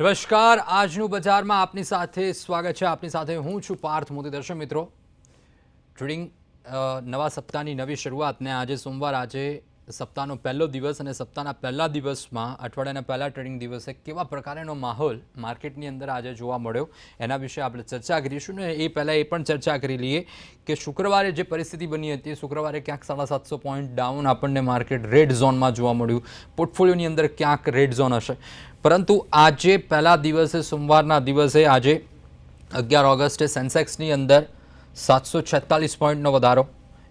નમસ્કાર, આજનું બજારમાં આપની સાથે સ્વાગત છે. આપની સાથે હું છું પાર્થ મોદી. દર્શક મિત્રો, ટ્રેડિંગ નવા સપ્તાહની નવી શરૂઆતને આજે સોમવાર આજે સપ્તાહનો પહેલો દિવસ અને સપ્તાહના પહેલા દિવસમાં અઠવાડિયાના પહેલા ટ્રેડિંગ દિવસે કેવા પ્રકારનો માહોલ માર્કેટની અંદર આજે જોવા મળ્યો? એના વિશે આપણે ચર્ચા કરીશું ને એ પહેલાં એ પણ ચર્ચા કરી લઈએ કે શુક્રવારે જે પરિસ્થિતિ બની હતી, શુક્રવારે ક્યાંક સાડા સાતસો પોઈન્ટ ડાઉન આપણને માર્કેટ રેડ ઝોનમાં જોવા મળ્યું. પોર્ટફોલિયોની અંદર ક્યાંક રેડ ઝોન હશે. પરંતુ આજે પહેલા દિવસે, સોમવારના દિવસે, આજે અગિયાર ઓગસ્ટે સેન્સેક્સની અંદર સાતસો છેતાલીસ પોઈન્ટનો વધારો,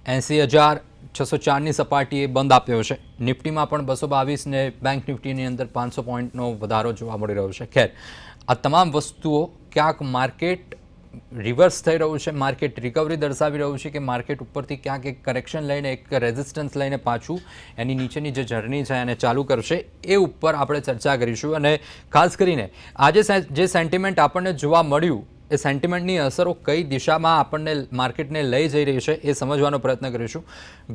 એંસી હજાર છસો ચારની સપાટીએ બંધ આપ્યો છે. નિફ્ટીમાં પણ બસો બાવીસને બેંક નિફ્ટીની અંદર પાંચસો પોઈન્ટનો વધારો જોવા મળી રહ્યો છે. ખેર, આ તમામ વસ્તુઓ ક્યાંક માર્કેટ રિવર્સ થઈ રહ્યું છે, માર્કેટ રિકવરી દર્શાવી રહ્યું છે કે માર્કેટ ઉપરથી ક્યાંક એક કરેક્શન લઈને, એક રેઝિસ્ટન્સ લઈને પાછું એની નીચેની જે જર્ની છે એને ચાલુ કરશે એ ઉપર આપણે ચર્ચા કરીશું. અને ખાસ કરીને આજે જે સેન્ટિમેન્ટ આપણને જોવા મળ્યું એ સેન્ટિમેન્ટની અસરો કઈ દિશામાં આપણને માર્કેટને લઈ જઈ રહી છે એ સમજવાનો પ્રયત્ન કરીશું.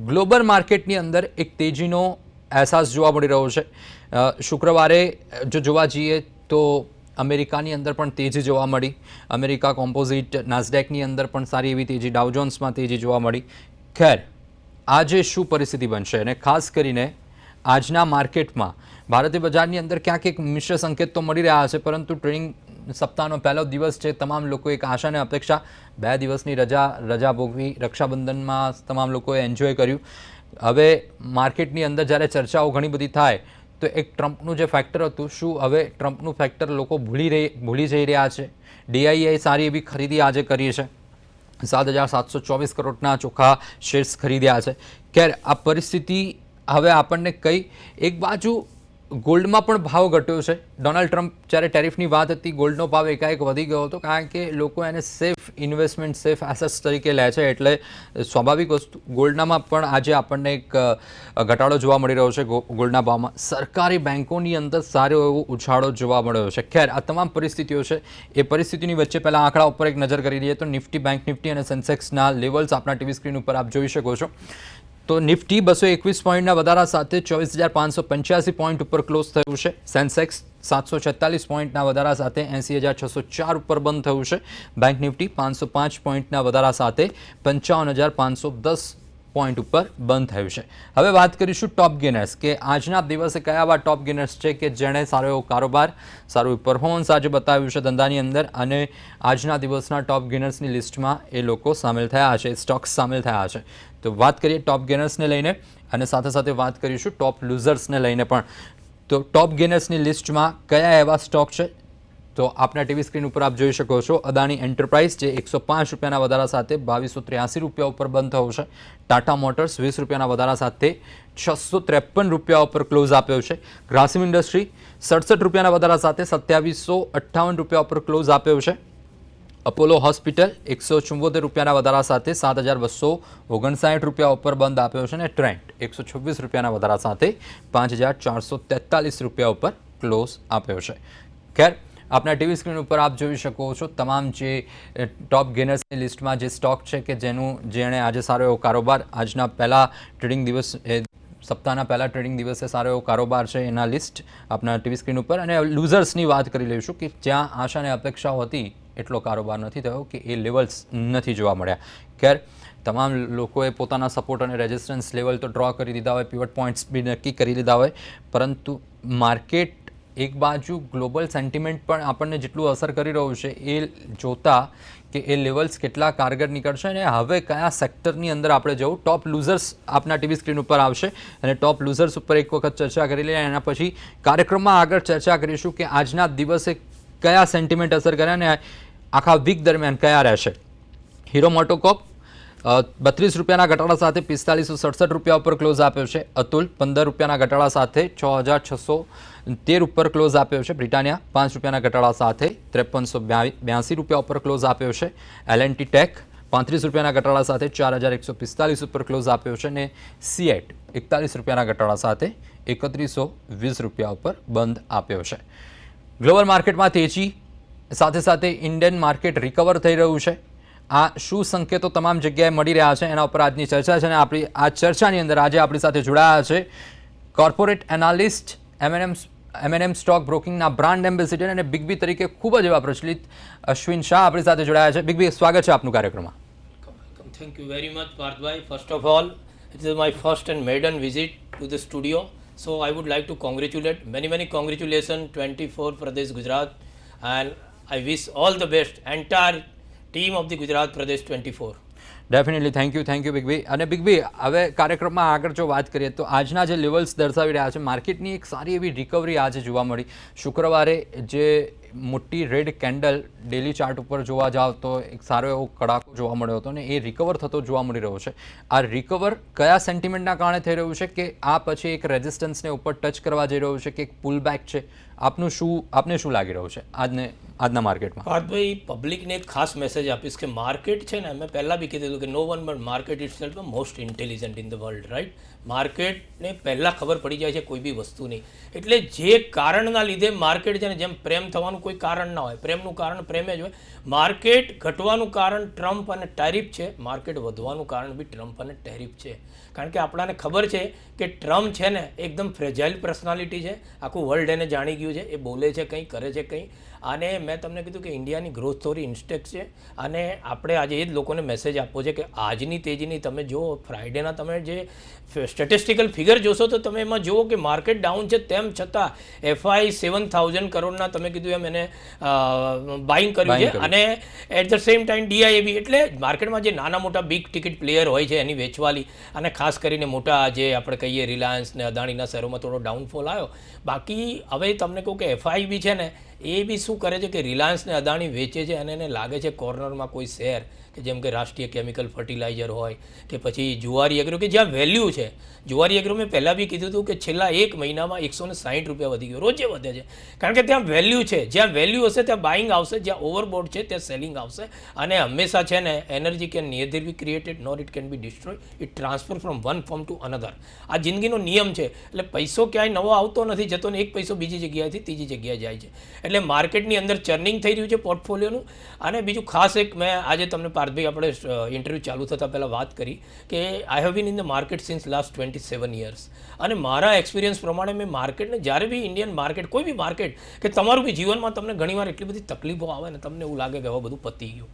ગ્લોબલ માર્કેટની અંદર એક તેજીનો અહેસાસ જોવા મળી રહ્યો છે. શુક્રવારે જો જોવા જઈએ તો અમેરિકાની અંદર પણ તેજી જોવા મળી. અમેરિકા કોમ્પોઝિટ નાઝડેકની અંદર પણ સારી એવી તેજી ડાઉજોન્સમાં તેજી જોવા મળી. ખેર, આજે શું પરિસ્થિતિ બનશે? અને ખાસ કરીને આજના માર્કેટમાં ભારતીય બજારની અંદર ક્યાંક એક મિશ્ર સંકેત તો મળી રહ્યા છે, પરંતુ ટ્રેડિંગ સપ્તાહનો પહેલો દિવસ છે. તમામ લોકો એક આશા અને અપેક્ષા, બે દિવસની રજા રજા ભોગવી રક્ષાબંધનમાં તમામ લોકોએ એન્જોય કર્યું. હવે માર્કેટની અંદર જ્યારે ચર્ચાઓ ઘણી બધી થાય, તો એક ટ્રમ્પનું જે ફેક્ટર હતું, શું હવે ટ્રમ્પનું ફેક્ટર લોકો ભૂલી રહી, ભૂલી જઈ રહ્યા છે? ડીઆઈએ સારી એવી ખરીદી આજે કરી છે. સાત હજાર સાતસો ચોવીસ કરોડના ચોખ્ખા શેર્સ ખરીદ્યા છે. ક્યારે આ પરિસ્થિતિ હવે આપણને કઈ એક બાજુ ગોલ્ડમાં પણ ભાવ ઘટ્યો છે. ડોનાલ્ડ ટ્રમ્પ જ્યારે ટેરિફની વાત હતી, ગોલ્ડનો ભાવ એકાએક વધી ગયો હતો, કારણ કે લોકો એને સેફ ઇન્વેસ્ટમેન્ટ, સેફ એસેટ્સ તરીકે લે છે. એટલે સ્વાભાવિક વસ્તુ, ગોલ્ડનામાં પણ આજે આપણને એક ઘટાડો જોવા મળી રહ્યો છે ગોલ્ડના ભાવમાં. સરકારી બેન્કોની અંદર સારો એવો ઉછાળો જોવા મળ્યો છે. ખેર, આ તમામ પરિસ્થિતિઓ છે, એ પરિસ્થિતિની વચ્ચે પહેલાં આંકડા ઉપર એક નજર કરી લઈએ તો નિફ્ટી બેંક, નિફ્ટી અને સેન્સેક્સના લેવલ્સ આપણા ટીવી સ્ક્રીન ઉપર આપ જોઈ શકો છો. તો નિફ્ટી બસો એકવીસ પોઈન્ટના વધારા સાથે ચોવીસ હજાર પાંચસો પંચ્યાસી પોઈન્ટ ઉપર ક્લોઝ થયું છે. સેન્સેક્સ સાતસો છેતાલીસ પોઈન્ટના વધારા સાથે એંસી હજાર છસો ચાર ઉપર બંધ થયું છે. બેંક નિફ્ટી પાંચસો પાંચ પોઈન્ટના વધારા સાથે પંચાવન હજાર પાંચસો દસ પોઈન્ટ ઉપર બંધ થયું છે. હવે વાત કરીશું ટોપ ગેનર્સ કે આજના દિવસે કયા એવા ટોપ ગેનર્સ છે કે જેણે સારો એવો કારોબાર, સારું પરફોર્મન્સ આજે બતાવ્યું છે ધંધાની અંદર અને આજના દિવસના ટોપ ગેનર્સની લિસ્ટમાં એ લોકો સામેલ થયા છે સ્ટોક્સ સામેલ થયા છે. તો વાત કરીએ ટોપ ગેનર્સને લઈને અને સાથે સાથે વાત કરીશું ટોપ લૂઝર્સને લઈને પણ. તો ટોપ ગેનર્સની લિસ્ટમાં કયા એવા સ્ટોક છે? તો આપના ટીવી સ્ક્રીન ઉપર આપ જોઈ શકો છો, અદાણી એન્ટરપ્રાઇઝ જે એકસો પાંચ રૂપિયાના વધારા સાથે બાવીસો ત્ર્યાસી રૂપિયા ઉપર બંધ થયો છે. ટાટા મોટર્સ વીસ રૂપિયાના વધારા સાથે છસો ત્રેપન રૂપિયા ઉપર ક્લોઝ આપ્યો છે. ગ્રાસિમ ઇન્ડસ્ટ્રી સડસઠ રૂપિયાના વધારા સાથે સત્યાવીસો અઠ્ઠાવન રૂપિયા ઉપર ક્લોઝ આપ્યો છે. અપોલો હોસ્પિટલ એકસો ચુંબોતેર રૂપિયાના વધારા સાથે સાત હજાર બસો ઓગણસાઠ રૂપિયા ઉપર બંધ આપ્યો છે અને ટ્રેન્ટ એકસો છવ્વીસ રૂપિયાના વધારા સાથે પાંચ હજાર ચારસો તેતાલીસ રૂપિયા ઉપર ક્લોઝ આપ્યો છે. ખેર, આપના ટીવી સ્ક્રીન ઉપર આપ જોઈ શકો છો તમામ જે ટોપ ગેનર્સની લિસ્ટમાં જે સ્ટોક છે કે જેનું જેણે આજે સારો એવો કારોબાર, આજના પહેલા ટ્રેડિંગ દિવસ સપ્તાહના પહેલા ટ્રેડિંગ દિવસે સારો એવો કારોબાર છે એના લિસ્ટ આપના ટીવી સ્ક્રીન ઉપર. અને લૂઝર્સની વાત કરી લઈશું કે જ્યાં આશા અપેક્ષાઓ હતી એટલો કારોબાર નથી થયો કે એ લેવલ્સ નથી જોવા મળ્યા. ખેર, તમામ લોકોએ પોતાના સપોર્ટ અને રેઝિસ્ટન્સ લેવલ તો ડ્રો કરી દીધા હોય પીવટ પોઈન્ટ્સ બી નક્કી કરી લીધા હોય, પરંતુ માર્કેટ એક બાજુ ગ્લોબલ સેન્ટિમેન્ટ પણ આપણને જેટલું અસર કરી રહ્યું છે એ જોતા કે એ લેવલ્સ કેટલા કારગર નીકળશે અને હવે કયા સેક્ટરની અંદર આપણે જવું. ટોપ લૂઝર્સ આપના ટીવી સ્ક્રીન ઉપર આવશે અને ટોપ લૂઝર્સ ઉપર એક વખત ચર્ચા કરી લઈએ. એના પછી કાર્યક્રમમાં આગળ ચર્ચા કરીશું કે આજના દિવસે કયા સેન્ટિમેન્ટ અસર કર્યા અને આખા વીક દરમિયાન કયા રહેશે હીરો મોટોકોપ બત્રીસ રૂપિયાના ઘટાડા સાથે પિસ્તાલીસો સડસઠ રૂપિયા ઉપર ક્લોઝ આપ્યો છે. અતુલ, પંદર રૂપિયાના ઘટાડા સાથે છ હજાર છસો તેર ઉપર ક્લોઝ આપ્યો છે. બ્રિટાનિયા, પાંચ રૂપિયાના ઘટાડા સાથે ત્રેપનસો બ્યાસી રૂપિયા ઉપર ક્લોઝ આપ્યો છે. એલ એલએનટી ટેક, પાંત્રીસ રૂપિયાના ઘટાડા સાથે ચાર હજાર એકસો પિસ્તાલીસ ઉપર ક્લોઝ આપ્યો છે. અને સીએટ, એકતાલીસ રૂપિયાના ઘટાડા સાથે એકત્રીસો વીસ રૂપિયા ઉપર બંધ આપ્યો છે. ગ્લોબલ માર્કેટમાં તેજી સાથે સાથે ઇન્ડિયન માર્કેટ રિકવર થઈ રહ્યું છે આ શું સંકેતો તમામ જગ્યાએ મળી રહ્યા છે એના ઉપર આજની ચર્ચા છે અને આપણી આ ચર્ચાની અંદર આજે આપણી સાથે જોડાયા છે corporate analyst MNM MNM stock બ્રોકિંગના brand ambassador અને બિગબી તરીકે ખૂબ જ એવા પ્રચલિત અશ્વિન શાહ આપણી સાથે જોડાયા છે બિગ બી સ્વાગત છે આપનું કાર્યક્રમમાં Welcome. Thank you very much, Partbhai. First of all, it is my first and maiden visit to the studio. So I would like to congratulate many many congratulations 24 Pradesh Gujarat and I wish all the best, entire team of the Gujarat Pradesh 24. Definitely thank you thank you બિગભાઈ અને બિગભાઈ હવે કાર્યક્રમમાં આગળ જો વાત કરીએ તો આજના જે લેવલ્સ દર્શાવી રહ્યા છે માર્કેટની એક સારી એવી રિકવરી આજે જોવા મળી શુક્રવારે જે મોટી રેડ કેન્ડલ ડેલી ચાર્ટ ઉપર જોવા જાવ તો એક સારો એવો કડાકો જોવા મળ્યો હતો અને એ રિકવર થતો જોવા મળી રહ્યો છે. આ રિકવર કયા સેન્ટિમેન્ટના કારણે થઈ રહ્યું છે કે આ પછી એક રેઝિસ્ટન્સને ઉપર ટચ કરવા જઈ રહ્યું છે કે એક પુલ બેક છે? આપનું શું, આપને શું લાગી રહ્યું છે આજને, આજના માર્કેટમાં પાર્થભાઈ પબ્લિકને એક ખાસ મેસેજ આપીશ કે માર્કેટ છે ને મેં પહેલાં બી કીધું કે no one but market itself most intelligent in the world right માર્કેટને પહેલાં ખબર પડી જાય છે કોઈ બી વસ્તુની. એટલે જે કારણના લીધે માર્કેટ છે ને જેમ પ્રેમ થવાનું કોઈ કારણ ના હોય, પ્રેમનું કારણ પ્રેમે જ હોય, માર્કેટ ઘટવાનું કારણ ટ્રમ્પ અને ટેરિફ છે, માર્કેટ વધવાનું કારણ બી ટ્રમ્પ અને ટેરિફ છે. કારણ કે આપણાને ખબર છે કે ટ્રમ્પ છે ને એકદમ ફ્રેજાઇલ પર્સનાલિટી છે, આખું વર્લ્ડ એને જાણી ગયું છે, એ બોલે છે કંઈ, કરે છે કંઈ અને મેં તમને કીધું કે ઇન્ડિયાની ગ્રોથ સ્ટોરી ઇન્સ્ટેક છે. અને આપણે આજે એ જ લોકોને મેસેજ આપવો છે કે આજની તેજીની તમે જુઓ ફ્રાઇડેના તમે જે સ્ટેટિસ્ટિકલ ફિગર જોશો તો તમે એમાં જુઓ કે માર્કેટ ડાઉન છે તેમ છતાં એફઆઈ સેવન થાઉઝન્ડ કરોડના તમે કીધું એમ એને બાઇંગ કર્યું છે. અને એટ ધ સેમ ટાઈમ ડીઆઈએબી એટલે માર્કેટમાં જે નાના મોટા બિગ ટિકિટ પ્લેયર હોય છે એની વેચવાલી અને ખાસ કરીને મોટા જે આપણે કહીએ રિલાયન્સ ને અદાણીના શેરોમાં થોડો ડાઉનફોલ આવ્યો. બાકી હવે તમને કહું કે એફઆઈ બી છે ને એ બી શું કરે છે કે રિલાયન્સને અદાણી વેચે છે અને એને લાગે છે કોર્નરમાં કોઈ શેર કે જેમ કે રાષ્ટ્રીય કેમિકલ ફર્ટિલાઇઝર હોય કે પછી જુવારી એગ્રો કે જ્યાં વેલ્યુ છે. જુવારી એગ્રો મેં પહેલાં બી કીધું હતું કે છેલ્લા એક મહિનામાં એકસો ને સાઠ રૂપિયા વધી ગયો, રોજે વધે છે. કારણ કે ત્યાં વેલ્યુ છે. જ્યાં વેલ્યુ હશે, ત્યાં બાઇંગ આવશે, જ્યાં ઓવરબોર્ડ છે, ત્યાં સેલિંગ આવશે. અને હંમેશા છે ને energy can neither be created nor it can be destroy it transfer from one form to another આ જિંદગીનો નિયમ છે. એટલે પૈસો ક્યાંય નવો આવતો નથી, જતો ને એક પૈસો બીજી જગ્યાએથી ત્રીજી જગ્યાએ જાય છે. એટલે માર્કેટની અંદર ચર્નિંગ થઈ રહ્યું છે પોર્ટફોલિયોનું અને બીજું ખાસ એક મેં આજે તમને પાર્થભાઈ આપણે ઇન્ટરવ્યૂ ચાલુ થતાં પહેલાં વાત કરી કે I have been in the market since last twenty seven years અને મારા એક્સપિરિયન્સ પ્રમાણે મેં માર્કેટને જ્યારે બી ઇન્ડિયન માર્કેટ કોઈ બી માર્કેટ કે તમારું બી જીવનમાં તમને ઘણીવાર એટલી બધી તકલીફો આવે ને તમને એવું લાગે કે હવે બધું પતી ગયું.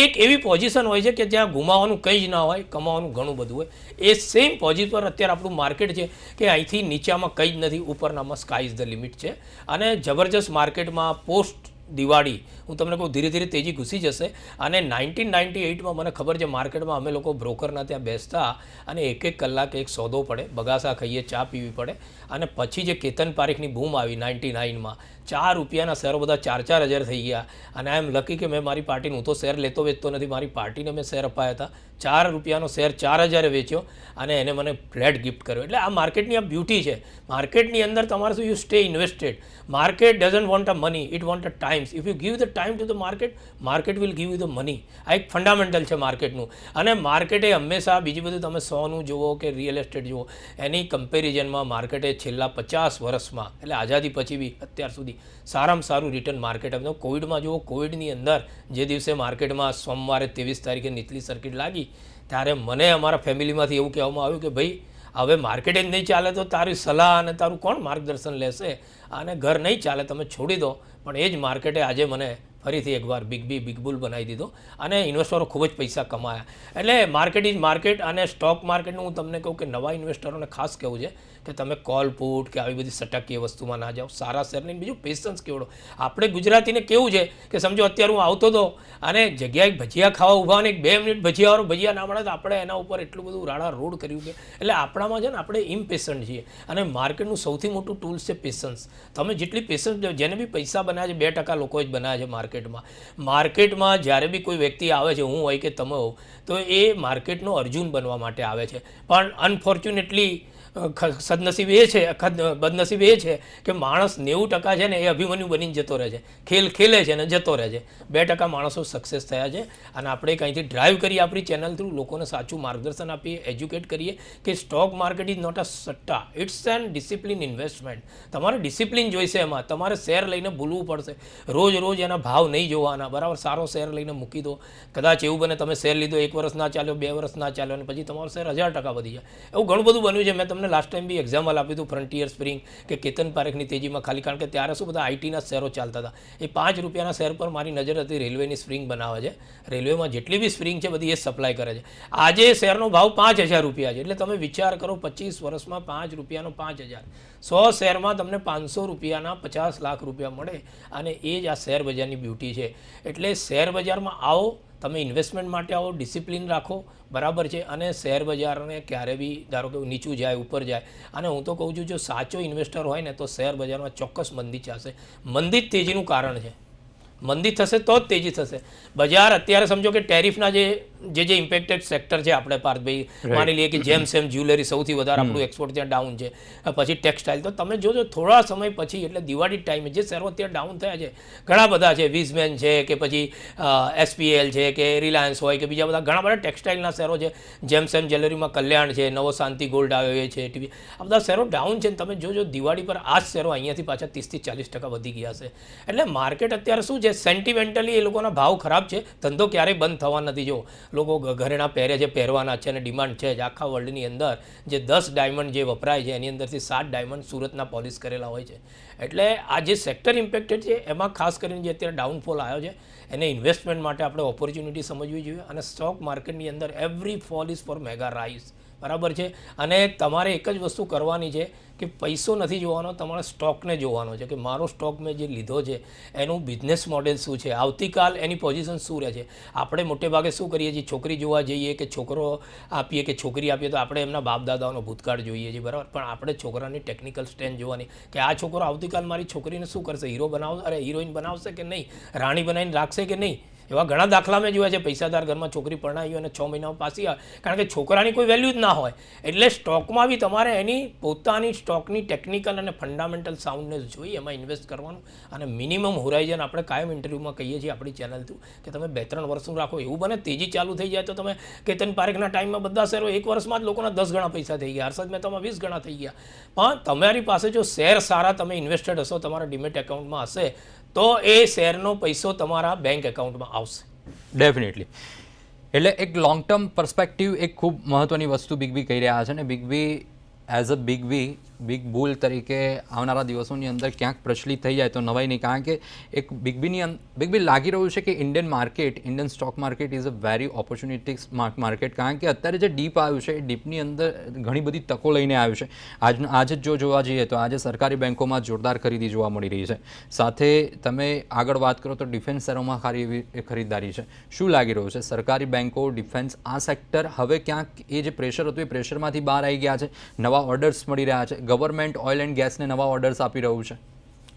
એક એવી પોઝિશન હોય છે કે જ્યાં ગુમાવવાનું કંઈ જ ના હોય, કમાવાનું ઘણું બધું હોય. એ સેમ પોઝિશન પર અત્યારે આપણું માર્કેટ છે કે અહીંથી નીચામાં કંઈ જ નથી, ઉપરનામાં સ્કાય ઇઝ ધ લિમિટ છે. અને જબરજસ્ત માર્કેટમાં પોસ્ટ દિવાળી, હું તમને કહું, ધીરે ધીરે તેજી ઘૂસી જશે. અને નાઇન્ટીન નાઇન્ટી એઇટમાં મને ખબર છે, માર્કેટમાં અમે લોકો બ્રોકરના ત્યાં બેસતા અને એક એક કલાક એક સોદો પડે, બગાસા ખાઈએ, ચા પીવી પડે. અને પછી જે કેતન પારેખની બૂમ આવી નાઇન્ટી નાઇનમાં, ચાર રૂપિયાના શેરો બધા ચાર ચાર હજાર થઈ ગયા. અને આઈ એમ લકી કે મેં મારી પાર્ટીનું, હું તો શેર લેતો વેચતો નથી, મારી પાર્ટીને મેં શેર અપાયા હતા. ચાર રૂપિયાનો શેર ચાર હજારે વેચ્યો અને એને મને ફ્લેટ ગિફ્ટ કર્યો. એટલે આ માર્કેટની આ બ્યુટી છે. માર્કેટની અંદર તમારે શું, you stay invested. Market doesn't want a money, it want a times if you give the time to the market market will give you the money આ એક ફંડામેન્ટલ છે માર્કેટનું અને માર્કેટે હંમેશા બીજું બધું તમે સોનું જુઓ કે રિયલ એસ્ટેટ જુઓ, એની કમ્પેરિઝનમાં માર્કેટે છેલ્લા પચાસ વર્ષમાં, એટલે આઝાદી પછી બી અત્યાર સુધી, સારામાં સારું રિટર્ન માર્કેટ આપ્યું કોવિડમાં જુઓ કોવિડની અંદર જે દિવસે માર્કેટમાં સોમવારે ત્રેવીસ તારીખે નીચલી સર્કિટ લાગી, ત્યારે મને અમારા ફેમિલીમાંથી એવું કહેવામાં આવ્યું કે ભાઈ, હવે માર્કેટિંગ નહીં ચાલે તો તારી સલાહ અને તારું કોણ માર્ગદર્શન લેશે? અને ઘર નહીં ચાલે, તમે છોડી દો. પણ એ જ માર્કેટે આજે મને ફરીથી એકવાર બિગ બી બિગ બુલ બનાવી દીધો અને ઇન્વેસ્ટરો ખૂબ જ પૈસા કમાયા. એટલે માર્કેટ ઇઝ માર્કેટ અને સ્ટોક માર્કેટનું હું તમને કહું કે નવા ઇન્વેસ્ટરોને ખાસ કહેવું છે. કે તમે કોલ પુટ કે આવી બધી સટકીય વસ્તુમાં ના જાઓ. સારા શહેરની બીજું પેશન્સ કેવડો. આપણે ગુજરાતીને કેવું છે કે સમજો અત્યારે હું આવતો હતો અને જગ્યાએ ભજીયા ખાવા ઊભા અને બે મિનિટ ભજીયાવાળો ભજીયા ના મળે તો આપણે એના ઉપર એટલું બધું રાડા રોડ કર્યું કે એટલે આપણામાં છે ને આપણે ઇમ્પેશન્ટ છીએ. અને માર્કેટનું સૌથી મોટું ટૂલ્સ છે પેશન્સ તમે જેટલી પેશન્સ જેને બી પૈસા બનાવે છે, બે ટકા લોકો જ બનાવે છે માર્કેટમાં. માર્કેટમાં જ્યારે બી કોઈ વ્યક્તિ આવે છે, હું હોય કે તમે હો તો એ માર્કેટનો અર્જુન બનવા માટે આવે છે. પણ અનફોર્ચ્યુનેટલી સદનસીબ એ છે બદનસીબ એ છે કે માણસ નેવું ટકા છે ને એ અભિમન્યુ બનીને જતો રહે છે. ખેલ, ખેલે છે ને જતો રહે છે. બે ટકા માણસો સક્સેસ થયા છે અને આપણે કંઈથી ડ્રાઈવ કરીએ આપણી ચેનલ થ્રુ લોકોને સાચું માર્ગદર્શન આપીએ એજ્યુકેટ કરીએ કે stock market is not a સટ્ટા. It's an discipline investment તમારે ડિસિપ્લિન જોઈશે એમાં. તમારે શેર લઈને ભૂલવું પડશે. રોજ રોજ એના ભાવ નહીં જોવાના. બરાબર, સારો શેર લઈને મૂકી દો. કદાચ એવું બને તમે શેર લીધો, એક વર્ષ ના ચાલ્યો, બે વર્ષ ના ચાલ્યો અને પછી તમારો શેર હજાર ટકા વધી જાય. એવું ઘણું બધું બન્યું છે. મેં તમને તમને લાસ્ટ ટાઈમ બી એક્ઝામ્પલ આપ્યું હતું ફ્રન્ટિયર સ્પ્રિંગ કે કેતન પારેખની તેજીમાં ખાલી, કારણ કે ત્યારે શું બધા આઈટીના શેરો ચાલતા હતા. એ પાંચ રૂપિયાના શેર પર મારી નજર હતી રેલવેની સ્પ્રિંગ બનાવે છે. રેલવેમાં જેટલી બી સ્પ્રિંગ છે બધી એ સપ્લાય કરે છે. આજે શેરનો ભાવ પાંચ હજાર રૂપિયા છે. એટલે તમે વિચાર કરો પચીસ વર્ષમાં પાંચ રૂપિયાનો પાંચ હજાર. સો શેરમાં તમને પાંચસો રૂપિયાના પચાસ લાખ રૂપિયા મળે અને એ જ આ શેર બજારની બ્યુટી છે. એટલે શેર બજારમાં આવો તમે ઇન્વેસ્ટમેન્ટ માટે આવો ડિસિપ્લિન રાખો, બરાબર છે? અને શેર બજારને ક્યારે બી ધારો કે નીચું જાય, ઉપર જાય. અને હું તો કહું છું, જો સાચો ઇન્વેસ્ટર હોય ને, તો શેર બજારમાં ચોક્કસ મંદી ચાલશે. મંદી જ તેજીનું કારણ છે. મંદી થશે તો જ તેજી થશે. બજાર અત્યારે સમજો કે ટેરિફના જે જે જે ઇમ્પેક્ટેડ સેક્ટર છે આપણે પાર્થભાઈ માની લઈએ કે જેમ સેમ જ્વેલરી સૌથી વધારે આપણું એક્સપોર્ટ ત્યાં ડાઉન છે. પછી ટેક્સટાઇલ તો તમે જોજો થોડા સમય પછી એટલે દિવાળી ટાઈમે જે શેરો ત્યાં ડાઉન થયા છે ઘણા બધા છે વિઝમેન છે કે પછી એસપીએલ છે કે રિલાયન્સ હોય કે બીજા બધા ઘણા બધા ટેક્સટાઇલના શેરો છે. જેમ સેમ જ્વેલરીમાં કલ્યાણ છે નવો શાંતિ ગોલ્ડ આવ્યો છે ટીવી. આ બધા શેરો ડાઉન છે ને તમે જોજો દિવાળી પર આ જ શેરો અહીંયાથી પાછા ત્રીસથી ચાલીસ ટકા વધી ગયા છે. એટલે માર્કેટ અત્યારે શું છે? સેન્ટિમેન્ટલી એ લોકોના ભાવ ખરાબ છે ધંધો ક્યારેય બંધ થવા નથી જો. લોકો ઘરેણા પહેરે છે, પહેરવાના છે અને ડિમાન્ડ છે. જ આખા વર્લ્ડની અંદર જે દસ ડાયમંડ જે વપરાય છે, એની અંદરથી સાત ડાયમંડ સુરતના પોલિશ કરેલા હોય છે. એટલે આ જે સેક્ટર ઇમ્પેક્ટેડ છે, એમાં ખાસ કરીને જે અત્યારે ડાઉનફોલ આવ્યો છે, એને ઇન્વેસ્ટમેન્ટ માટે આપણે ઓપોર્ચ્યુનિટી સમજવી જોઈએ અને સ્ટોક માર્કેટની અંદર every fall is for mega rise બરાબર છે? અને તમારે એક જ વસ્તુ કરવાની છે કે પૈસો નથી જોવાનો, તમારે સ્ટોકને જોવાનો છે. કે મારો સ્ટોક મેં જે લીધો છે, એનું બિઝનેસ મોડેલ શું છે? આવતીકાલ એની પોઝિશન શું રહે છે? આપણે મોટે ભાગે શું કરીએ છીએ? છોકરી જોવા જઈએ કે છોકરો આપીએ કે છોકરી આપીએ તો આપણે એમના બાપ દાદાઓનો ભૂતકાળ જોઈએ છીએ, બરાબર? પણ આપણે છોકરાની ટેકનિકલ સ્ટ્રેન્થ જોવાની કે આ છોકરો આવતીકાલ મારી છોકરીને શું કરશે? હીરો બનાવશે અરે હિરોઈન બનાવશે કે નહીં? રાણી બનાવીને રાખશે કે નહીં? એવા ઘણા દાખલા મેં જોયા છે. પૈસાદાર ઘરમાં છોકરી પરણાવી અને છ મહિનામાં પાસી આવે. કારણ કે છોકરાની કોઈ વેલ્યુ જ ના હોય. એટલે સ્ટોકમાં બી તમારે એની પોતાની સ્ટોકની ટેકનિકલ અને ફંડામેન્ટલ સાઉન્ડનેસ જોઈ એમાં ઇન્વેસ્ટ કરવાનું. અને મિનિમમ હોરાઇઝન આપણે કાયમ ઇન્ટરવ્યૂમાં કહીએ છીએ આપણી ચેનલથી કે તમે બે ત્રણ વર્ષનું રાખો. એવું બને તેજી ચાલુ થઈ જાય તો તમે કેતન પારેખના ટાઈમમાં બધા શેરો એક વર્ષમાં જ લોકોના દસ ગણા પૈસા થઈ ગયા. હર્ષદ મહેતામાં વીસ ગણા થઈ ગયા. પણ તમારી પાસે જો શેર સારા તમે ઇન્વેસ્ટેડ હશો, તમારા ડિમેટ એકાઉન્ટમાં હશે તો એ શેરનો પૈસો તમારા બેંક એકાઉન્ટમાં આવશે. ડેફિનેટલી એટલે એક લોંગ ટર્મ પર્સપેક્ટિવ એક ખૂબ મહત્ત્વની વસ્તુ બિગ બી કહી રહ્યા છે ને big B as a big B big bull તરીકે આવનારા દિવસોની અંદર ક્યાંક પ્રચલિત થઈ જાય તો નવાઈ નહીં. કારણ કે એક બિગ બીની બિગ બી લાગી રહ્યું છે કે Indian market Indian stock market is a very opportunities market કારણ કે અત્યારે જે ડીપ આવ્યું છે, એ ડીપની અંદર ઘણી બધી તકો લઈને આવ્યું છે. આજનું, આજે જો જોવા જઈએ તો આજે સરકારી બેન્કોમાં જોરદાર ખરીદી જોવા મળી રહી છે. સાથે તમે આગળ વાત કરો તો ડિફેન્સ શેરોમાં ખારી એવી ખરીદદારી છે. શું લાગી રહ્યું છે? સરકારી બેન્કો ડિફેન્સ આ સેક્ટર હવે ક્યાંક એ જે પ્રેશર હતું એ પ્રેશરમાંથી બહાર આવી ગયા છે. નવા ઓર્ડર્સ મળી રહ્યા છે. ગવર્મેન્ટ ઓઇલ એન્ડ ગેસને નવા ઓર્ડર્સ આપી રહ્યું છે.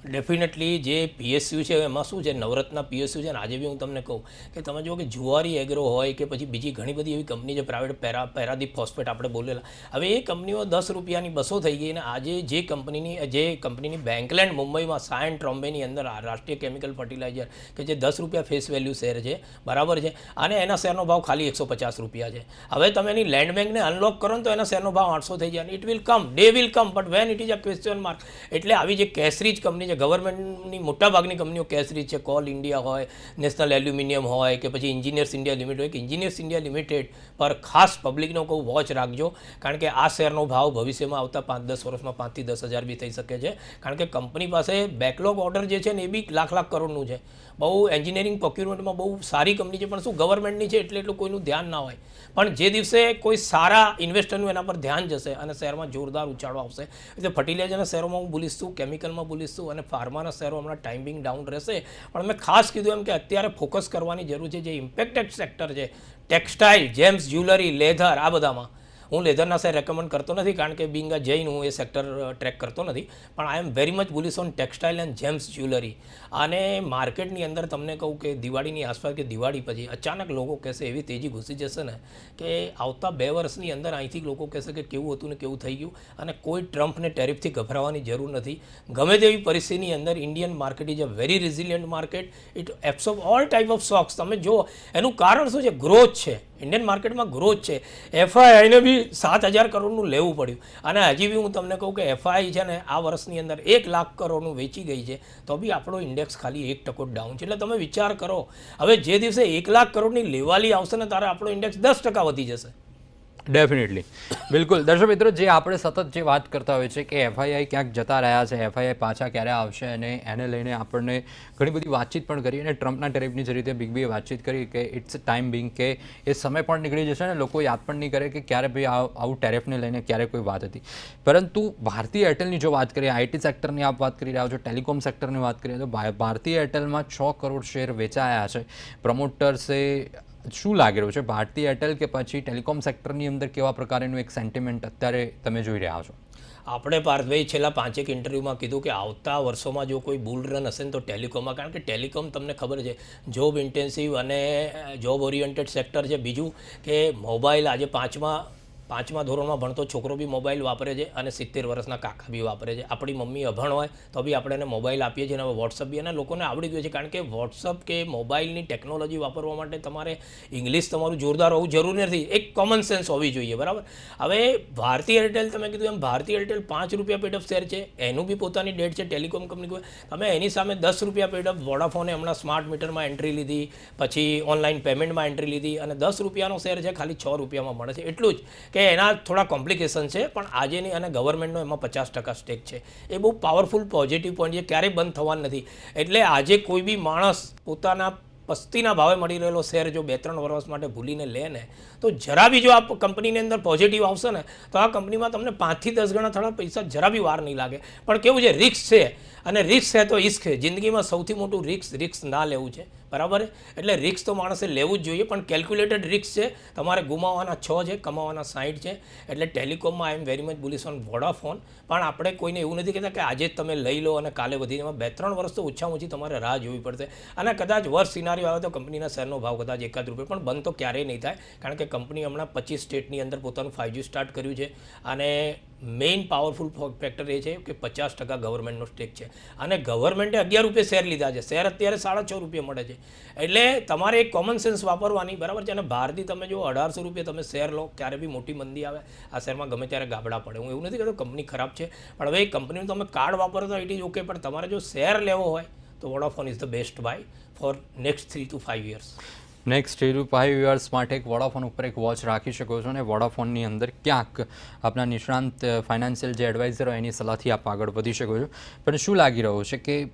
ડેફિનેટલી જે પીએસયુ છે, એમાં શું છે? નવરત્ના પીએસયુ છે ને, આજે બી હું તમને કહું કે તમે જો કે જુવારી એગ્રો હોય કે પછી બીજી ઘણી બધી એવી કંપની છે પ્રાઇવેટ પેરા, પેરાદીપ ફોસ્ફેટ આપણે બોલેલા. હવે એ કંપનીઓ દસ રૂપિયાની બસો થઈ ગઈ અને આજે જે કંપનીની જે કંપનીની બેંકલેન્ડ મુંબઈમાં સાયન ટ્રોમ્બેની અંદર રાષ્ટ્રીય કેમિકલ ફર્ટિલાઇઝર કે જે દસ રૂપિયા ફેસ વેલ્યુ શેર છે, બરાબર છે? અને એના શેરનો ભાવ ખાલી એકસો પચાસ રૂપિયા છે. હવે તમે એની લેન્ડ બેંકને અનલોક કરો ને તો એના શેરનો ભાવ આઠસો થઈ જાય it will come day will come but when it is a question mark એટલે આવી જે કેસરીજ કંપની છે ગવર્મેન્ટની મોટાભાગની કંપનીઓ કેસરી છે, કોલ ઇન્ડિયા હોય, નેશનલ એલ્યુમિનિયમ હોય કે પછી ઇન્જિનિયર્સ ઇન્ડિયા લિમિટેડ હોય, કે ઇન્જિનિયર્સ ઇન્ડિયા લિમિટેડ પર ખાસ પબ્લિકનો કહું વોચ રાખજો, કારણ કે આ શેરનો ભાવ ભવિષ્યમાં આવતા પાંચ દસ વર્ષમાં પાંચથી દસ હજાર બી થઈ શકે છે. કારણ કે કંપની પાસે બેકલોગ ઓર્ડર જે છે ને એ બી લાખ લાખ કરોડનું છે. બહુ એન્જિનિયરિંગ પ્રોક્યુરમેન્ટમાં બહુ સારી કંપની છે, પણ શું ગવર્મેન્ટની છે એટલે એટલું કોઈનું ધ્યાન ના હોય. પણ જે દિવસે કોઈ સારા ઇન્વેસ્ટરનું એના પર ધ્યાન જશે અને શેરમાં જોરદાર ઉછાળો આવશે, એટલે ફર્ટિલાઇઝરના શેરોમાં હું બોલીશ છું કેમિકલમાં બોલીશ છું અને ફાર્માના શેરો હમણાં ટાઈમિંગ ડાઉન રહેશે. પણ મેં ખાસ કીધું એમ કે અત્યારે ફોકસ કરવાની જરૂર છે, જે ઇમ્પેક્ટેડ સેક્ટર છે ટેક્સટાઇલ જેમ્સ જ્વેલરી લેધર આ બધામાં. હું લેધરના શેર રેકમેન્ડ કરતો નથી, કારણ કે બિંગ અ જૈન હું એ સેક્ટર ટ્રેક કરતો નથી. પણ I am very much bullish on textile and gems jewellery અને માર્કેટની અંદર તમને કહું કે દિવાળીની આસપાસ કે દિવાળી પછી અચાનક લોકો કહેશે, એવી તેજી ઘૂસી જશે ને, કે આવતા બે વર્ષની અંદર અહીંથી લોકો કહેશે કે કેવું હતું ને કેવું થઈ ગયું. અને કોઈ ટ્રમ્પને ટેરિફથી ગભરાવાની જરૂર નથી. ગમે તેવી પરિસ્થિતિની અંદર Indian market is a very resilient market it absorb all type of stocks તમે જુઓ, એનું કારણ શું છે? ગ્રોથ છે. ઇન્ડિયન માર્કેટમાં ગ્રોથ છે. એફઆઈઆઈને બી સાત હજાર કરોડનું લેવું પડ્યું. અને હજી બી હું તમને કહું કે એફઆઈ છે ને આ વર્ષની અંદર એક લાખ કરોડનું વેચી ગઈ છે, તો બી આપણો ઇન્ડેક્સ ખાલી એક ટકો ડાઉન છે. એટલે તમે વિચાર કરો, હવે જે દિવસે એક લાખ કરોડની લેવાલી આવશે ને ત્યારે આપણો ઇન્ડેક્સ દસ ટકા વધી જશે. ડેફિનેટલી બિલકુલ. દર્શક મિત્રો, જે આપણે સતત જે વાત કરતા હોય છે કે એફઆઈઆઈ ક્યાંક જતા રહ્યા છે એફઆઈઆઈ પાછા ક્યારે આવશે અને એને લઈને આપણને ઘણી બધી વાતચીત પણ કરી અને ટ્રમ્પના ટેરિફની જે રીતે બિગ વાતચીત કરી કે ઇટ્સ ટાઈમ બિંગ કે એ સમય પણ નીકળી જશે અને લોકો યાદ પણ નહીં કરે કે ક્યારે ભાઈ આવું ટેરિફને લઈને ક્યારે કોઈ વાત હતી. પરંતુ ભારતીય એરટેલની જો વાત કરીએ આઈટી સેક્ટરની આપ વાત કરી રહ્યા છો, ટેલિકોમ સેક્ટરની વાત કરીએ તો ભારતીય એરટેલમાં છ કરોડ શેર વેચાયા છે. પ્રમોટર્સે શું લાગી રહ્યું છે? ભારતીય એરટેલ કે પછી ટેલિકોમ સેક્ટરની અંદર કેવા પ્રકારનું એક સેન્ટિમેન્ટ અત્યારે તમે જોઈ રહ્યા છો? આપણે પાર્થભાઈ છેલ્લા પાંચેક ઇન્ટરવ્યૂમાં કીધું કે આવતા વર્ષોમાં જો કોઈ બુલ રન હશે ને તો ટેલિકોમમાં, કારણ કે ટેલિકોમ તમને ખબર છે જોબ ઇન્ટેન્સિવ અને જોબ ઓરિએન્ટેડ સેક્ટર છે. બીજું કે મોબાઈલ આજે પાંચમા પાંચમા ધોરણમાં ભણતો છોકરો બી મોબાઈલ વાપરે છે અને સિત્તેર વર્ષના કાકા બી વાપરે છે. આપણી મમ્મી અભણ હોય તો બી આપણે એને મોબાઈલ આપીએ છીએ અને વોટ્સઅપ બી અને લોકોને આવડી ગયું છે. કારણ કે વોટ્સઅપ કે મોબાઈલની ટેકનોલોજી વાપરવા માટે તમારે ઇંગ્લિશ તમારું જોરદાર હોવું જરૂરી નથી. એક કોમન સેન્સ હોવી જોઈએ, બરાબર? હવે ભારતીય એરટેલ તમે કીધું એમ ભારતીય એરટેલ પાંચ રૂપિયા ઓફ શેર છે. એનું બી પોતાની ડેટ છે ટેલિકોમ કંપની તમે એની સામે દસ રૂપિયા ઓફ વોડાફોને હમણાં સ્માર્ટ મીટરમાં એન્ટ્રી લીધી, પછી ઓનલાઈન પેમેન્ટમાં એન્ટ્રી લીધી અને દસ રૂપિયાનો શેર છે, ખાલી છ રૂપિયામાં મળે છે. એટલું જ. કે એના થોડા કોમ્પ્લિકેશન છે, પણ આજેની અને ગવર્મેન્ટનો એમાં પચાસ ટકા સ્ટેક છે. એ બહુ પાવરફુલ પોઝિટિવ પોઈન્ટ છે, ક્યારેય બંધ થવાનું નથી. એટલે આજે કોઈ બી માણસ પોતાના પસ્તીના ભાવે મળી રહેલો શેર જો બે ત્રણ વર્ષ માટે ભૂલીને લે ને, તો જરા બી જો આ કંપનીની અંદર પોઝિટિવ આવશે ને, તો આ કંપનીમાં તમને પાંચથી દસ ગણા થોડા પૈસા જરા બી વાર નહીં લાગે. પણ કેવું છે રિસ્ક છે. અને રિક્સ છે તો ઇસ્ક છે. જિંદગીમાં સૌથી મોટું રિક્સ રિક્સ ના લેવું છે. બરાબર એટલે રિક્સ તો માણસે લેવું જ જોઈએ, પણ કેલ્ક્યુલેટેડ રિક્સ છે. તમારે ગુમાવવાના છ છે, કમાવાના સાઠ છે. એટલે ટેલિકોમમાં I am very much bullish on Vodafone પણ આપણે કોઈને એવું નથી કહેતા કે આજે જ તમે લઈ લો અને કાલે વધીને એમાં બે ત્રણ વર્ષ તો ઓછામાં ઓછી તમારે રાહ જોવી પડશે. અને કદાચ વર્ષ સિનારીઓ આવે તો કંપનીના શેરનો ભાવ કદાચ એકાદ રૂપિયા, પણ બંધ તો ક્યારેય નહીં થાય. કારણ કે કંપની હમણાં પચીસ સ્ટેટની અંદર પોતાનું ફાઇવજી સ્ટાર્ટ કર્યું છે. અને મેઇન પાવરફુલ ફેક્ટર એ છે કે પચાસ ટકા ગવર્મેન્ટનો સ્ટેક છે. અને ગવર્મેન્ટે અગિયાર રૂપિયા શેર લીધા છે. શેર અત્યારે સાડા છ રૂપિયા મળે છે. એટલે તમારે એક કોમન સેન્સ વાપરવાની, બરાબર છે? અને બહારથી તમે જો અઢારસો રૂપિયા તમે શેર લો, ક્યારે બી મોટી મંદી આવે, આ શેરમાં ગમે ત્યારે ગાબડા પડે. હું એવું નથી કહેતો કંપની ખરાબ છે. પણ હવે એ કંપનીનું તમે કાર્ડ વાપરો તો ઇટ ઇઝ ઓકે પણ તમારે જો શેર લેવો હોય, તો Vodafone is the best buy for next three to five years next three to five years માટે એક વોડાફોન ઉપર એક વોચ રાખી શકો છો અને વોડાફોનની અંદર ક્યાંક આપણા નિષ્ણાંત ફાઇનાન્શિયલ જે એડવાઇઝર હોય એની સલાહથી આપ આગળ વધી શકો છો. પણ શું લાગી રહ્યું છે કે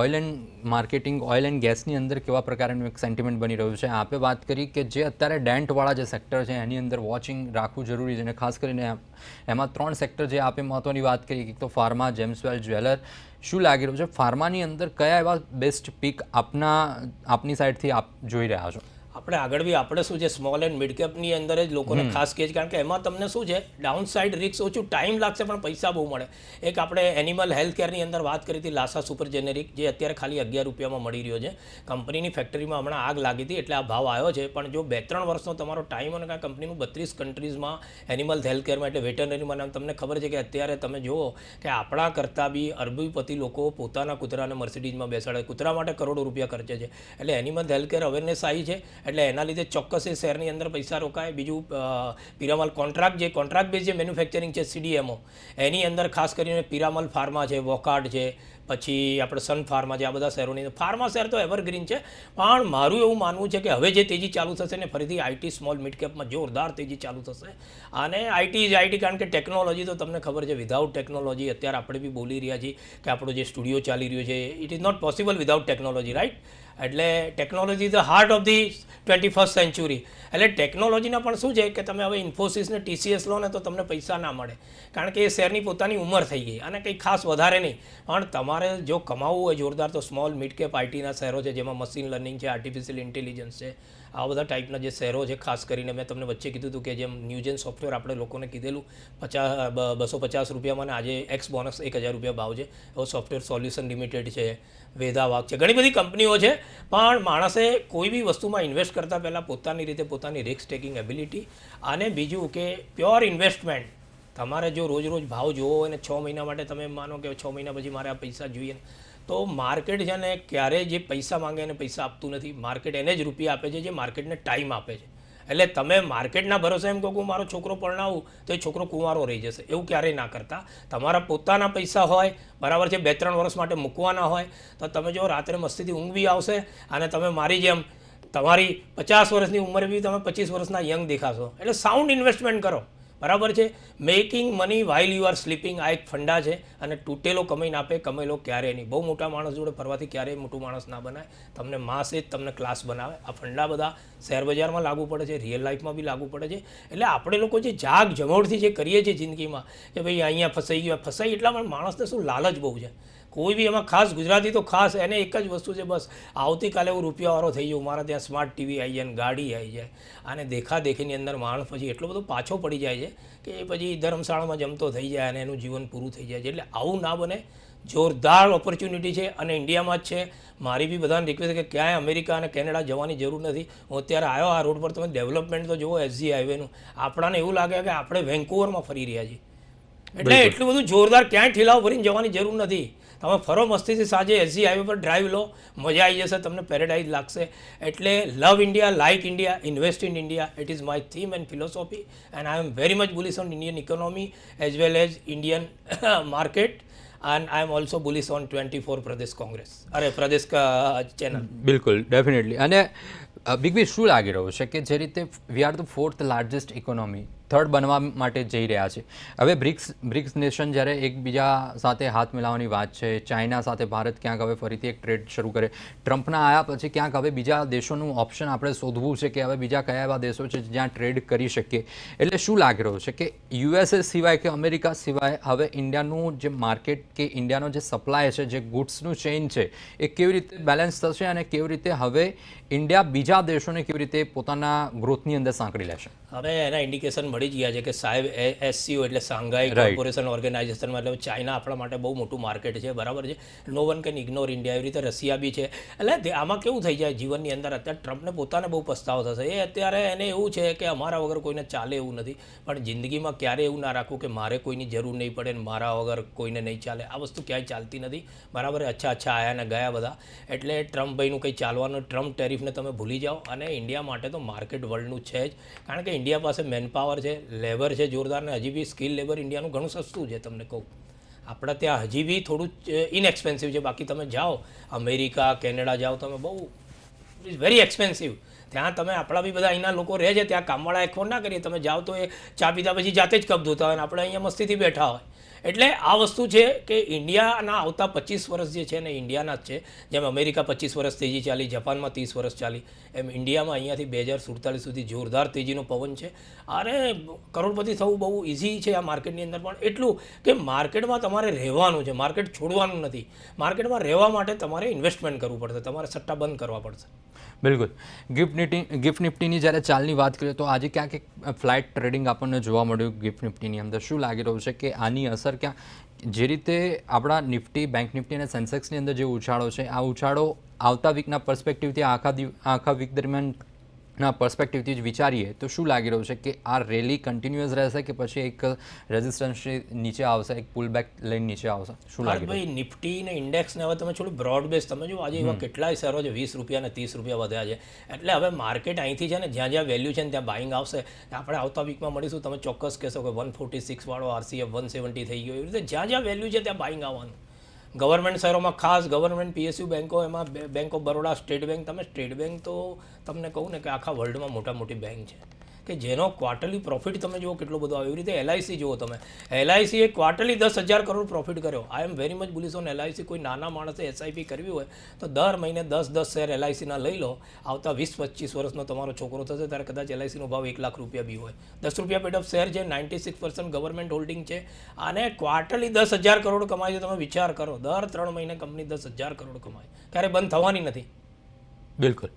oil and marketing, oil and ગેસની અંદર કેવા પ્રકારનું એક સેન્ટિમેન્ટ બની રહ્યું છે? આપે વાત કરી કે જે અત્યારે ડેન્ટવાળા જે સેક્ટર છે, એની અંદર વોચિંગ રાખવું જરૂરી છે અને ખાસ કરીને એમાં ત્રણ સેક્ટર જે આપે મહત્ત્વની વાત કરી, એક તો ફાર્મા જેમ્સવેલ જ્વેલર શું લાગી રહ્યું છે? ફાર્માની અંદર કયા એવા બેસ્ટ પીક આપના, આપની સાઈડથી આપ જોઈ રહ્યા છો? આપણે આગળ બી આપણે શું છે સ્મોલ એન્ડ મિડ કેપની અંદર જ લોકોને ખાસ કહે છે. કારણ કે એમાં તમને શું છે ડાઉન સાઇડ રિક્સ ઓછું ટાઈમ લાગશે પણ પૈસા બહુ મળે. એક આપણે એનિમલ હેલ્થ કેરની અંદર વાત કરી હતી લાસા સુપર જેનેરિક જે અત્યારે ખાલી અગિયાર રૂપિયામાં મળી રહ્યો છે. કંપનીની ફેક્ટરીમાં હમણાં આગ લાગી હતી એટલે આ ભાવ આવ્યો છે. પણ જો બે ત્રણ વર્ષનો તમારો ટાઈમ અને કાંઈ કંપનીનું બત્રીસ કન્ટ્રીઝમાં એનિમલ હેલ્થ કેરમાં એટલે વેટરનરીમાં તમને ખબર છે કે અત્યારે તમે જુઓ કે આપણા કરતાં બી અરબીપતિ લોકો પોતાના કૂતરાને મર્સિડીઝમાં બેસાડે. કૂતરા માટે કરોડો રૂપિયા ખર્ચે છે. એટલે એનિમલ હેલ્થ કેર અવેરનેસ આવી છે. એટલે એના લીધે ચોક્કસ એ શેરની અંદર પૈસા રોકાય. બીજું પિરામલ કોન્ટ્રાક્ટ જે કોન્ટ્રાક્ટ બેઝ જે મેન્યુફેક્ચરિંગ છે સીડીએમઓ એની અંદર ખાસ કરીને પિરામલ ફાર્મા છે, વોકાર્ડ છે, પછી આપણે સન ફાર્મા છે, આ બધા શહેરોની ફાર્મા શહેર તો એવરગ્રીન છે, પણ મારું એવું માનવું છે કે હવે જે તેજી ચાલુ થશે ને, ફરીથી આઈટી સ્મોલ મિડ કેપમાં જોરદાર તેજી ચાલુ થશે. અને આઈટી ઇઝ આઈટી કારણ કે ટેકનોલોજી તો તમને ખબર છે વિધાઉટ ટેકનોલોજી અત્યારે આપણે બી બોલી રહ્યા છીએ કે આપણો જે સ્ટુડિયો ચાલી રહ્યો છે it is not possible without technology right એટલે technology the heart of the twenty first century એટલે ટેકનોલોજીના પણ શું છે કે તમે હવે ઇન્ફોસિસને ટીસીએસ લો ને તો તમને પૈસા ના મળે. કારણ કે એ શેરની પોતાની ઉંમર થઈ ગઈ. અને કંઈ ખાસ વધારે નહીં. પણ તમારે જો કમાવવું હોય જોરદાર તો સ્મોલ મિડ કેપ આઈટીના શહેરો છે જેમાં મશીન લર્નિંગ છે આર્ટિફિશિયલ ઇન્ટેલિજન્સ છે આ બધા ટાઈપના જે શહેરો છે, ખાસ કરીને મેં તમને વચ્ચે કીધું હતું કે જેમ ન્યૂજેન સોફ્ટવેર આપણે લોકોને કીધેલું, પચાસ બસો પચાસ રૂપિયામાં આજે એક્સ બોનસ એક હજાર રૂપિયા ભાવ છે. એવો સોફ્ટવેર સોલ્યુશન લિમિટેડ છે વેદાવાક છે, ઘણી બધી કંપનીઓ છે. પણ માણસે કોઈ બી વસ્તુમાં ઇન્વેસ્ટ કરતાં પહેલાં પોતાની રીતે પોતાની રિસ્ક ટેકિંગ એબિલિટી અને બીજું કે પ્યોર ઇન્વેસ્ટમેન્ટ તમારે જો રોજ રોજ ભાવ જોવો હોય ને છ મહિના માટે તમે માનો કે છ મહિના પછી મારે આ પૈસા જોઈએ તો માર્કેટ છે ને ક્યારે જે પૈસા માંગે એને પૈસા આપતું નથી. માર્કેટ એને જ રૂપિયા આપે છે, જે માર્કેટને ટાઈમ આપે છે. એટલે તમે માર્કેટના ભરોસે એમ કહો કે મારો છોકરો પરણાવું, તો એ છોકરો કુંવારો રહી જશે. એવું ક્યારેય ના કરતા. તમારા પોતાના પૈસા હોય, બરાબર છે બે ત્રણ વર્ષ માટે મૂકવાના હોય, તો તમે જો રાત્રે મસ્તીથી ઊંઘ બી આવશે અને તમે મારી જેમ તમારી પચાસ વર્ષની ઉંમરે બી તમે પચીસ વર્ષના યંગ દેખાશો. એટલે સાઉન્ડ ઇન્વેસ્ટમેન્ટ કરો. બરાબર છે? Making money while you are sleeping આ એક ફંડા છે અને તૂટેલો કમાઈને આપે કમેલો ક્યારેય નહીં. બહુ મોટા માણસ જોડે ફરવાથી ક્યારેય મોટું માણસ ના બનાય. તમને માસે જ તમને ક્લાસ બનાવે. આ ફંડા બધા શેર બજારમાં લાગુ પડે છે રિયલ લાઈફમાં બી લાગુ પડે છે. એટલે આપણે લોકો જે જાગ જમોડથી જે કરીએ છીએ જિંદગીમાં, કે ભાઈ અહીંયા ફસાઈ ગયો, ફસાઈ એટલા પણ માણસને શું લાલચ બહુ છે? કોઈ બી એમાં ખાસ ગુજરાતી તો ખાસ એને એક જ વસ્તુ છે બસ આવતીકાલે હું રૂપિયાવાળો થઈ જાઉં મારા ત્યાં સ્માર્ટ ટીવી આવી જાય ગાડી આવી જાય અને દેખાદેખીની અંદર માણસ પછી એટલો બધો પાછો પડી જાય છે કે એ પછી ધર્મશાળામાં જમતો થઈ જાય અને એનું જીવન પૂરું થઈ જાય છે. એટલે આવું ના બને. જોરદાર ઓપોર્ચ્યુનિટી છે અને ઇન્ડિયામાં જ છે. મારી બી બધાને રિક્વેસ્ટ કે ક્યાંય અમેરિકા અને કેનેડા જવાની જરૂર નથી. હું અત્યારે આવ્યો આ રોડ પર તમે ડેવલપમેન્ટ તો જુઓ એસજી હાઈવેનું આપણાને એવું લાગે કે આપણે વેન્કુવરમાં ફરી રહ્યા છીએ. એટલે એટલું બધું જોરદાર ક્યાંય ઠેલાવ ભરીને જવાની જરૂર નથી. તમે ફરો મસ્તીથી સાંજે એસજી હાઈવે પર ડ્રાઈવ લો, મજા આવી જશે, તમને પેરેડાઇઝ લાગશે. એટલે love India like India invest in India it is my theme and philosophy and I am very much bullish on Indian economy as well as Indian market and I am also bullish on twenty four Pradesh Congress અરે પ્રદેશ channel બિલકુલ definitely અને big બી શું લાગી રહ્યું છે કે જે રીતે we are the fourth largest economy third બનવા માટે જઈ રહ્યા છે. હવે બ્રિક્સ બ્રિક્સ નેશન જ્યારે એકબીજા સાથે હાથ મિલાવવાની વાત છે, ચાઇના સાથે ભારત ક્યાંક હવે ફરીથી એક ટ્રેડ શરૂ કરે, ટ્રમ્પના આવ્યા પછી ક્યાંક હવે બીજા દેશોનું ઓપ્શન આપણે શોધવું છે કે હવે બીજા કયા એવા દેશો છે જ્યાં ટ્રેડ કરી શકીએ. એટલે શું લાગી રહ્યું છે કે યુએસએ સિવાય કે અમેરિકા સિવાય હવે ઇન્ડિયાનું જે માર્કેટ કે ઇન્ડિયાનો જે સપ્લાય છે, જે ગુડ્સનું ચેઇન છે, એ કેવી રીતે બેલેન્સ થશે અને કેવી રીતે હવે ઇન્ડિયા બીજા દેશોને કેવી રીતે પોતાના ગ્રોથની અંદર સાંકળી લેશે? હવે એના ઇન્ડિકેશન મળી જ ગયા છે કે સાહેબ એસસીઓ એટલે સાંઘાઈ. કોર્પોરેશન ઓર્ગેનાઇઝેશનમાં એટલે ચાઇના આપણા માટે બહુ મોટું માર્કેટ છે બરાબર છે? No one can ignore India એવી રીતે રશિયા બી છે. એટલે આમાં કેવું થઈ જાય જીવનની અંદર? અત્યારે ટ્રમ્પને પોતાને બહુ પસ્તાવો થશે. એ અત્યારે એને એવું છે કે અમારા વગર કોઈને ચાલે એવું નથી. પણ જિંદગીમાં ક્યારે એવું ના રાખવું કે મારે કોઈની જરૂર નહીં પડે ને મારા વગર કોઈને નહીં ચાલે. આ વસ્તુ ક્યાંય ચાલતી નથી. બરાબર? અચ્છા અચ્છા આયા ને ગયા બધા. એટલે ટ્રમ્પ ભાઈનું કંઈ ચાલવાનું ટ્રમ્પ ટેરિફને તમે ભૂલી જાઓ. અને ઇન્ડિયા માટે તો માર્કેટ વર્લ્ડનું છે જ. કારણ કે ઇન્ડિયા પાસે મેન પાવર છે, લેબર છે જોરદાર ને હજી બી સ્કિલ લેબર ઇન્ડિયાનું ઘણું સસ્તું છે તમને કહું. આપણા ત્યાં હજી બી થોડું ઇનએક્સપેન્સિવ છે, બાકી તમે જાઓ, અમેરિકા, કેનેડા જાઓ તમે, બહુ ઇઝ વેરી એક્સપેન્સિવ ત્યાં તમે આપણા બી બધા અહીંના લોકો રહે છે, ત્યાં કામવાળા એક ફોન ના કરીએ, તમે જાઓ તો એ ચા પીધા પછી જાતે જ કપ ધોતા હોય અને આપણે અહીંયા મસ્તીથી બેઠા હોય. એટલે આ વસ્તુ છે કે ઇન્ડિયાના આવતા પચીસ વર્ષ જે છે ને ઇન્ડિયાના જ છે. જેમ અમેરિકા પચીસ વર્ષ તેજી ચાલી, જાપાનમાં ત્રીસ વર્ષ ચાલી, એમ ઇન્ડિયામાં અહીંયાથી બે હજાર સુડતાલીસ સુધી જોરદાર તેજીનો પવન છે. અને કરોડપતિ થવું બહુ ઇઝી છે આ માર્કેટની અંદર, પણ એટલું કે માર્કેટમાં તમારે રહેવાનું છે, માર્કેટ છોડવાનું નથી. માર્કેટમાં રહેવા માટે તમારે ઇન્વેસ્ટમેન્ટ કરવું પડશે, તમારે સટ્ટા બંધ કરવા પડશે. બિલકુલ. ગિફ્ટ નિફ્ટી ગિફ્ટ નિફ્ટીની જ્યારે ચાલની વાત કરીએ તો આજે ક્યાંક એક ફ્લાઇટ ટ્રેડિંગ આપણને જોવા મળ્યું ગિફ્ટ નિફ્ટીની અંદર. શું લાગી રહ્યું છે કે આની અસર ક્યાં? જે રીતે આપણા નિફ્ટી, બેંક નિફ્ટી અને સેન્સેક્સની અંદર જે ઉછાળો છે, આ ઉછાળો આવતા વીકના પર્સપેક્ટિવથી આખા આખા વીક દરમિયાન ના પર્સપેક્ટિવથી જ વિચારીએ તો શું લાગી રહ્યું છે કે આ રેલી કન્ટિન્યુઅસ રહેશે કે પછી એક રેઝિસ્ટન્સ નીચે આવશે એક પુલ બેક લઈને નીચે આવશે? શું લાગે ભાઈ નિફ્ટી ને ઇન્ડેક્સ ને હવે તમે થોડું બ્રોડ બેઝ તમે જો આજે એવા કેટલાય શેરો છે વીસ રૂપિયા ને ત્રીસ રૂપિયા વધ્યા છે. એટલે હવે માર્કેટ અહીંથી છે ને જ્યાં જ્યાં વેલ્યુ છે ને ત્યાં બાઇંગ આવશે. આપણે આવતા વીકમાં મળીશું તમે ચોક્કસ કહેશો કે વન ફોર્ટી સિક્સ વાળો આરસીએફ વન સેવન્ટી થઈ ગયો એવી રીતે જ્યાં જ્યાં વેલ્યુ છે ત્યાં બાઇંગ આવવાનું. ગવર્મેન્ટ શહેરોમાં ખાસ ગવર્મેન્ટ, પીએસયુ બેન્કો એમાં bank of Baroda, state bank. તમે સ્ટેટ બેંક તો તમને કહું ને કે આખા વર્લ્ડમાં મોટા મોટી બેંક છે. કે જેનો ક્વાર્ટરલી પ્રોફિટ તમે જુઓ કેટલો બધો આવ્યો. એવી રીતે એલઆઈસી જુઓ તમે. એલઆઈસી એ ક્વાર્ટરલી દસ હજાર કરોડ પ્રોફિટ કર્યો. I am very much bullish on LIC કોઈ નાના માણસે એસઆઈપી કરવી હોય તો દર મહિને દસ દસ શેર એલઆઈસીના લઈ લો. આવતા વીસ પચીસ વર્ષનો તમારો છોકરો થશે ત્યારે કદાચ એલઆઈસીનો ભાવ એક લાખ રૂપિયા બી હોય. દસ રૂપિયા પેટ ઓફ શેર છે ninety six percent government holding છે. અને ક્વાર્ટરલી દસ હજાર કરોડ કમાય છે તમે વિચાર કરો. દર ત્રણ મહિને કંપની દસ હજાર કરોડ કમાય. ક્યારે બંધ થવાની નથી. બિલકુલ.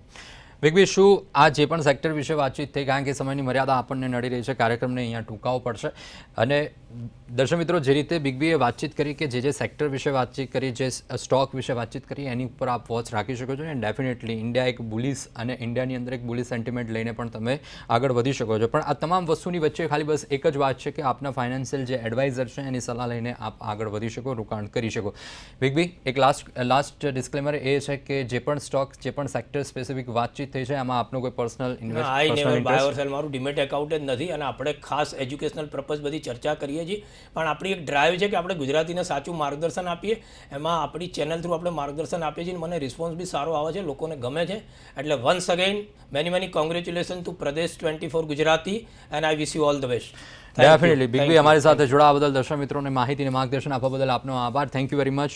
બિગબી શું આ જે પણ સેક્ટર વિશે વાતચીત થઈ, કારણ કે સમયની મર્યાદા આપણને નડી રહી છે, કાર્યક્રમને અહીંયા ટૂંકાવો પડશે. અને દર્શક મિત્રો જે રીતે બિગબીએ વાતચીત કરી કે જે જે સેક્ટર વિશે વાતચીત કરી જે સ્ટોક વિશે વાતચીત કરી એની ઉપર આપ વોચ રાખી શકો છો. અને ડેફિનેટલી ઇન્ડિયા એક બુલિસ અને ઇન્ડિયાની અંદર એક બુલિસ સેન્ટિમેન્ટ લઈને પણ તમે આગળ વધી શકો છો. પણ આ તમામ વસ્તુની વચ્ચે ખાલી બસ એક જ વાત છે કે આપના ફાઇનાન્શિયલ જે એડવાઇઝર છે એની સલાહ લઈને આપ આગળ વધી શકો રોકાણ કરી શકો. બિગબી એક લાસ્ટ લાસ્ટ ડિસ્ક્લેમર એ છે કે જે પણ સ્ટોક જે પણ સેક્ટર સ્પેસિફિક વાતચીત થઈ છે આમાં આપનો કોઈ પર્સનલ ઇન્વેસ્ટ મારું ડિમેટ એકાઉન્ટ જ નથી અને આપણે ખાસ એજ્યુકેશનલ પર્પઝ બધી ચર્ચા કરીએ છીએ પણ આપણી એક ડ્રાઈવ છે કે આપણે ગુજરાતીને સાચું માર્ગદર્શન આપીએ. એમાં આપણી ચેનલ થ્રુ આપણે માર્ગદર્શન આપીએ છીએ અને મને રિસ્પોન્સ બી સારો આવે છે લોકોને ગમે છે. એટલે once again many many congratulation to Pradesh twenty four Gujarati and I wish you all the best definitely big B અમારી સાથે જોડાવા બદલ દર્શક મિત્રોને માહિતી અને માર્ગદર્શન આપવા બદલ આપનો આભાર. Thank you very much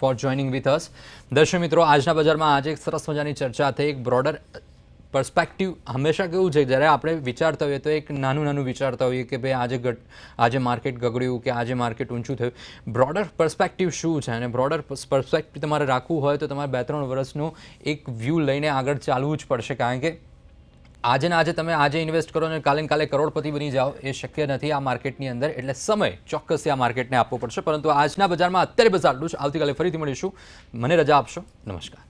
for joining with us દર્શક મિત્રો આજના બજારમાં આજે એક સરસ મજાની ચર્ચા થઈ. એક બ્રોડર પર્સપેક્ટિવ હંમેશા કેવું છે? જ્યારે આપણે વિચારતા હોઈએ તો એક નાનું નાનું વિચારતા હોઈએ કે ભાઈ આજે ઘટ આજે માર્કેટ ગગડ્યું કે આજે માર્કેટ ઊંચું થયું. બ્રોડર પર્સપેક્ટિવ શું છે? અને બ્રોડર પર્સપેક્ટિવ તમારે રાખવું હોય તો તમારે બે ત્રણ વર્ષનું એક વ્યૂ લઈને આગળ ચાલવું જ પડશે. કારણ કે આજે ને આજે તમે આજે ઇન્વેસ્ટ કરો અને કાલે કાલે કરોડપતિ બની જાઓ એ શક્ય નથી આ માર્કેટની અંદર. એટલે સમય ચોક્કસથી આ માર્કેટને આપવો પડશે. પરંતુ આજના બજારમાં અત્યારે બસ આટલું જ આવતીકાલે ફરીથી મળીશું. મને રજા આપશો. નમસ્કાર.